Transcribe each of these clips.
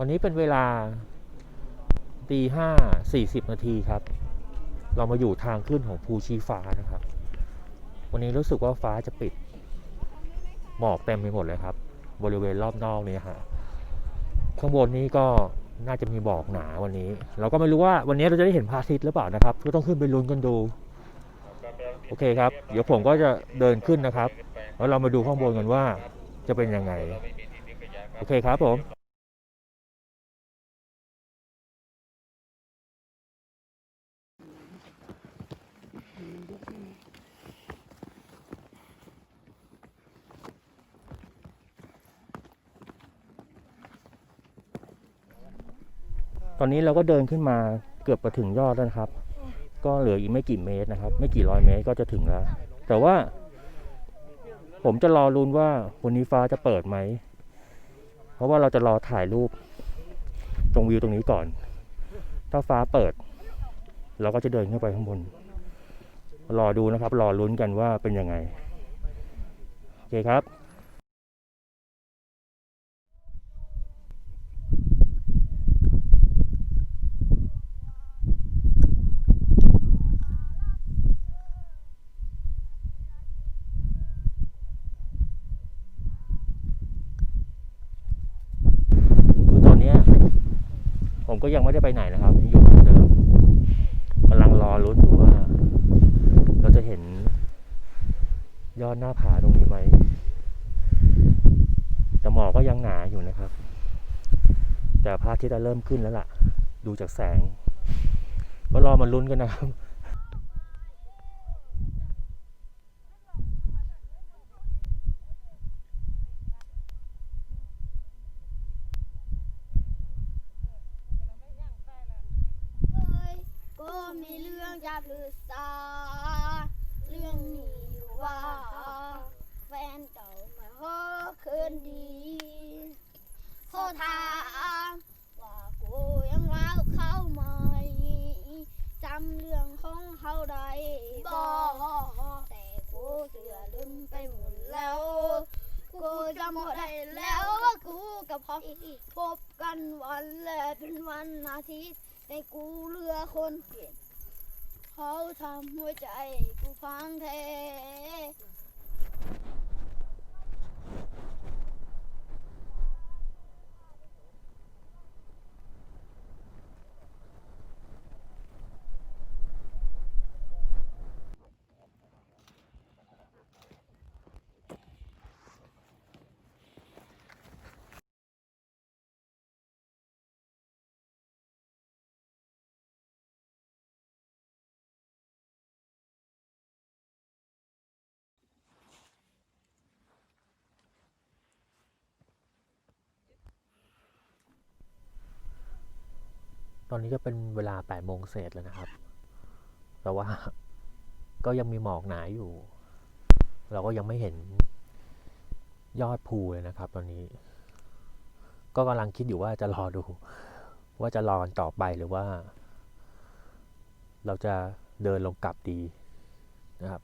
วันนี้เป็นเวลาตีห้าสี่สิบนาทีครับ เรามาอยู่ทางขึ้นของภูชีฟ้านะครับ วันนี้รู้สึกว่าฟ้าจะปิด หมอกเต็มไปหมดเลยครับ บริเวณรอบนอกนี้ฮะข้างบนนี้ก็น่าจะมีหมอกหนาวันนี้ เราก็ไม่รู้ว่าวันนี้เราจะได้เห็นพระอาทิตย์หรือเปล่านะครับ ก็ต้องขึ้นไปลุ้นกันดู โอเคครับ เดี๋ยวผมก็จะเดินขึ้นนะครับ แล้วเรามาดูข้างบนกันว่าจะเป็นยังไง โอเคครับผม ตอนนี้เราก็เดินขึ้นมาเกือบมาถึงยอดแล้วนะครับ ก็เหลืออีกไม่กี่เมตรนะครับ ไม่กี่ร้อยเมตรก็จะถึงแล้ว แต่ว่า ผมจะรอรุนว่าวันนี้ฟ้าจะเปิดไหม เพราะว่าเราจะรอถ่ายรูป ตรงวิวตรงนี้ก่อน ถ้าฟ้าเปิด เราก็จะเดินขึ้นไปข้างบน รอดูนะครับ รอลุ้นกันว่าเป็นยังไง โอเคครับ คือตอนเนี้ย ผมก็ยังไม่ได้ไปไหนนะครับยังอยู่เหมือนเดิมกำลังรอรุ้นอยู่ว่า เราจะเห็นยอดหน้าผาตรงนี้ไหมแต่หมอกก็ยังหนาอยู่นะครับ แต่พระอาทิตย์เริ่มขึ้นแล้วล่ะ ดูจากแสงก็รอมาลุ้นกันนะครับ เอ้ยก็มีเรื่องจะปรึกษาเรื่องนี้อยู่ว่า แฟนเก่ามาขอคืนดีโทษ ถามว่ากูยังรักเขาไหมจำเรื่องของเขาได้บ่แต่กูเสือลืมไปหมดแล้ว กูจำหมดได้แล้วว่ากูกับเขาพบกันวันแรกเป็นวันอาทิตย์แต่กูเลือคนเปลี่ยนเขาทำหัวใจกูฟังแท้ ตอนนี้ก็เป็นเวลา8โมงเศษแล้วนะครับ แต่ว่าก็ยังมีหมอกหนาอยู่ เราก็ยังไม่เห็นยอดภูเลยนะครับ ตอนนี้ ก็กำลังคิดอยู่ว่าจะรอดู ว่าจะรอกันต่อไปหรือว่า เราจะเดินลงกลับดีนะครับ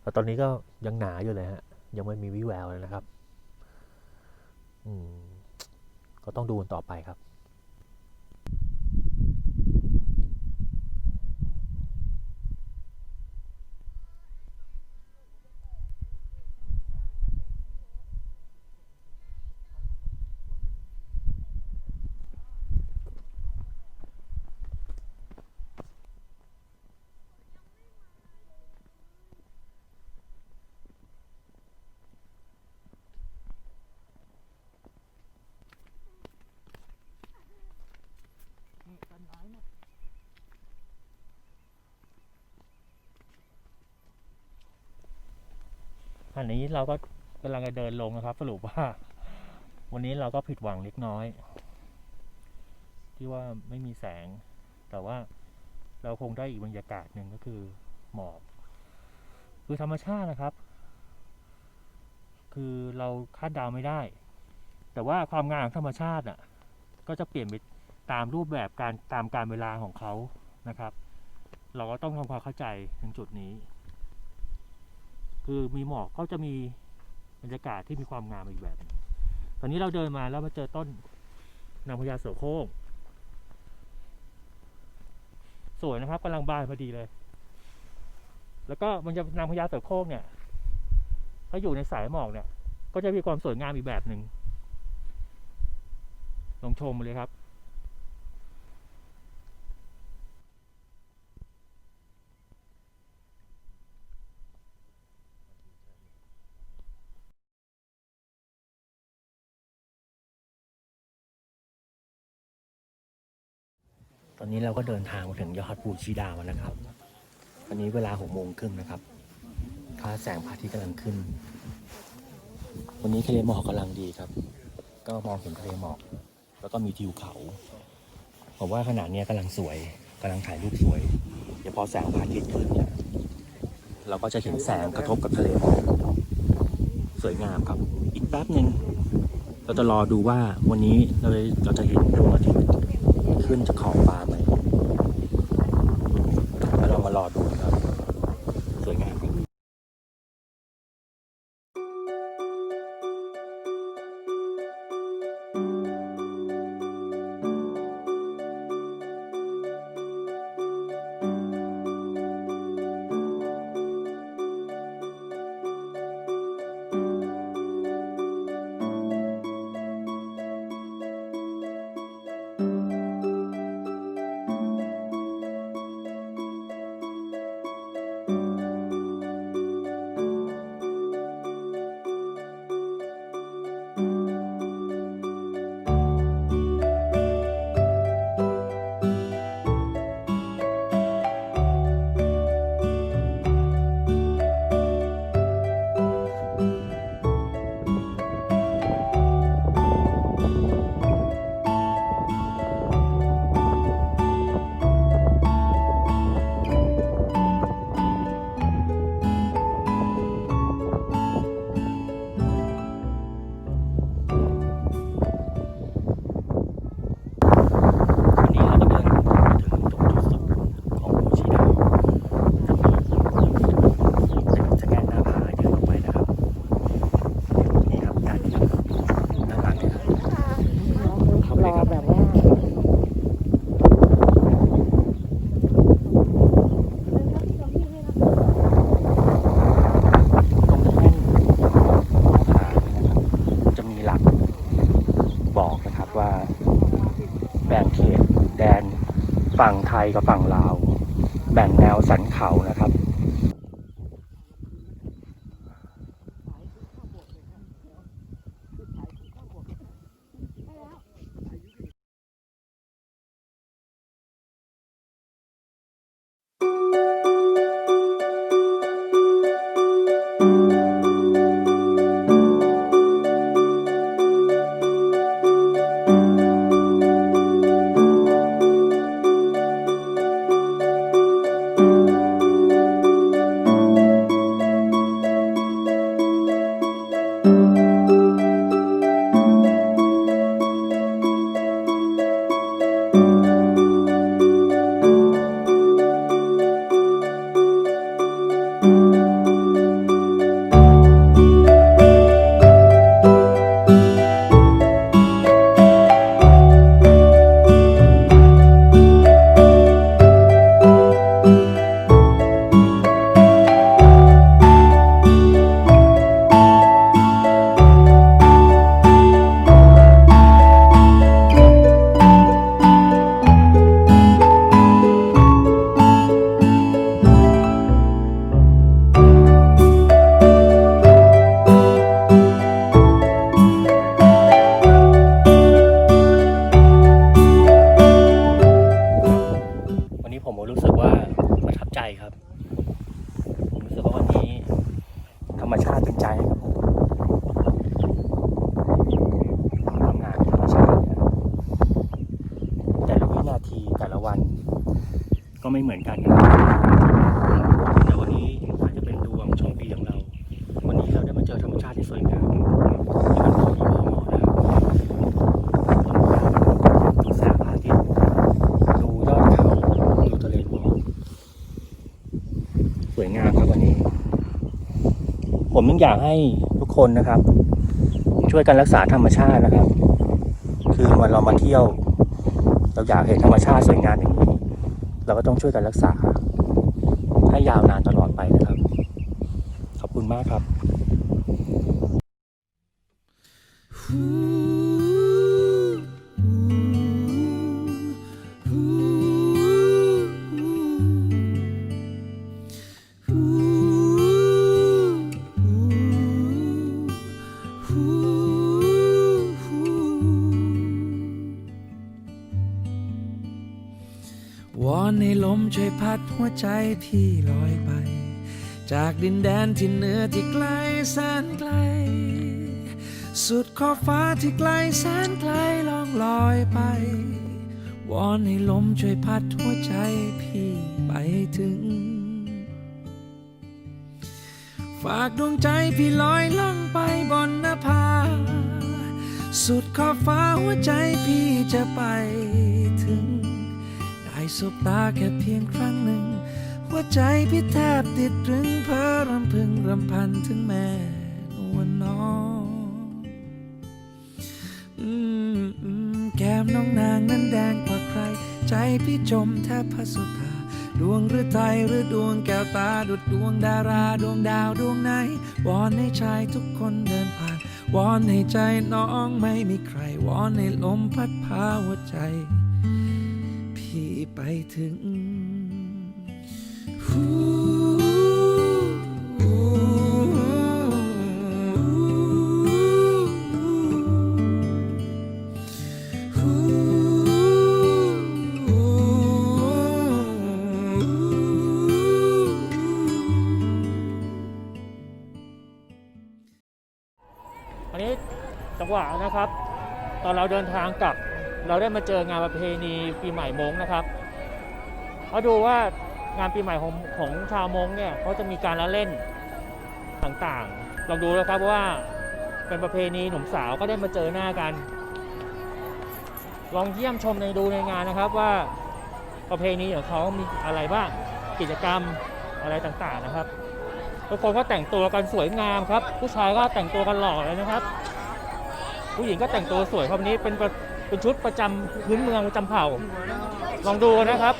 แต่ตอนนี้ก็ยังหนาอยู่เลยฮะ ยังไม่มีวิแววเลยนะครับ อืม ก็ต้องดูกันต่อไปครับ อั นนี้เราก็กำลังจะเดินลงนะครับ สรุปว่า วันนี้เราก็ผิดหวังเล็กน้อย ที่ว่าไม่มีแสง แต่ว่าเราคงได้อีกบรรยากาศหนึ่งก็คือหมอกคือธรรมชาตินะครับ คือเราคาดเดาไม่ได้ แต่ว่าความงามของธรรมชาติอะ ก็จะเปลี่ยนไปตามรูปแบบการตามการเวลาของเขานะครับ เราก็ต้องทำความเข้าใจถึงจุดนี้ คือมีหมอกก็จะมีบรรยากาศที่มีความงามอีกแบบหนึ่งตอนนี้เราเดินมาแล้วมาเจอต้นนางพญาเสือโคร่งสวยนะครับกำลังบานพอดีเลย แล้วก็มันจะนางพญาเสือโคร่งเนี่ย ถ้าอยู่ในสายหมอกเนี่ย ก็จะมีความสวยงามอีกแบบหนึ่งลองชมเลยครับ ตอนนี้เราก็เดินทางมาถึงยอดภูชีดาวแล้วนะครับ ตอนนี้เวลาหกโมงครึ่งนะครับฟ้าแสงพระอาทิตย์กำลังขึ้น วันนี้ทะเลหมอกกำลังดีครับ ก็มองเห็นทะเลหมอก แล้วก็มีทิวเขาผมว่าขนาดนี้กำลังสวยกำลังถ่ายรูปสวย เดี๋ยวพอแสงพระอาทิตย์ขึ้นเนี่ยเราก็จะเห็นแสงกระทบกับทะเลหมอกสวยงามครับ อีกแป๊บหนึ่งเราจะรอดูว่าวันนี้เราเราจะเห็นดวงอาทิตย์ ขึ้นจากขอบฟ้าไหม บ่งเขตแดนฝั่งไทยกับฝั่งลาว แบ่งแนวสันเขานะครับ งอยากให้ทุกคนนะครับ ช่วยกันรักษาธรรมชาตินะครับ คือวันเรามาเที่ยว เราอยากเห็นธรรมชาติสวยงามอย่างนี้เราก็ต้องช่วยกันรักษา ให้ยาวนานตลอดไปนะครับ ขอบคุณมากครับ วอนให้ลมช่วยพัดหัวใจพี่ลอยไป จากดินแดนที่เหนือที่ไกลแสนไกล สุดขอบฟ้าที่ไกลแสนไกลลองลอยไป วอนให้ลมช่วยพัดหัวใจพี่ไปถึง ฝากดวงใจพี่ลอยล่องไปบนนภา สุดขอบฟ้าหัวใจพี่จะไปถึง สบตาแค่เพียงครั้งหนึ่ง หัวใจพี่แทบติดตรึงเพ้อรำพึงรำพันถึงแม่นวลน้องแก้มน้องนางนั้นแดงกว่าใคร ใจพี่จมแทบพระสุธาดวงหรือไทยหรือดวงแก้วตาดุดดวงดาราดวงดาวดวงไหน วอนให้ชายทุกคนเดินผ่าน วอนให้ใจน้องไม่มีใคร วอนให้ลมพัดพาหัวใจ พี่ไปถึงอันนี้จังหวะนะครับ ตอนเราเดินทางกลับ เราได้มาเจองานประเพณีปีใหม่มงนะครับเขาดูว่างานปีใหม่ของของชาวมงเนี่ยเขาจะมีการละเล่นต่างๆลองดูนะครับว่าเป็นประเพณีหนุ่มสาวก็ได้มาเจอหน้ากัน ลองเยี่ยมชมในดูในงานนะครับว่าประเพณีของเขามีอะไรบ้างกิจกรรมอะไรต่างๆนะครับทุกคนก็แต่งตัวกันสวยงามครับ ผู้ชายก็แต่งตัวกันหล่อเลยนะครับ ผู้หญิงก็แต่งตัวสวยครับนนี้เป็นประ เป็นชุดประจำพื้นเมืองประจำเผ่า ลองดูนะครับ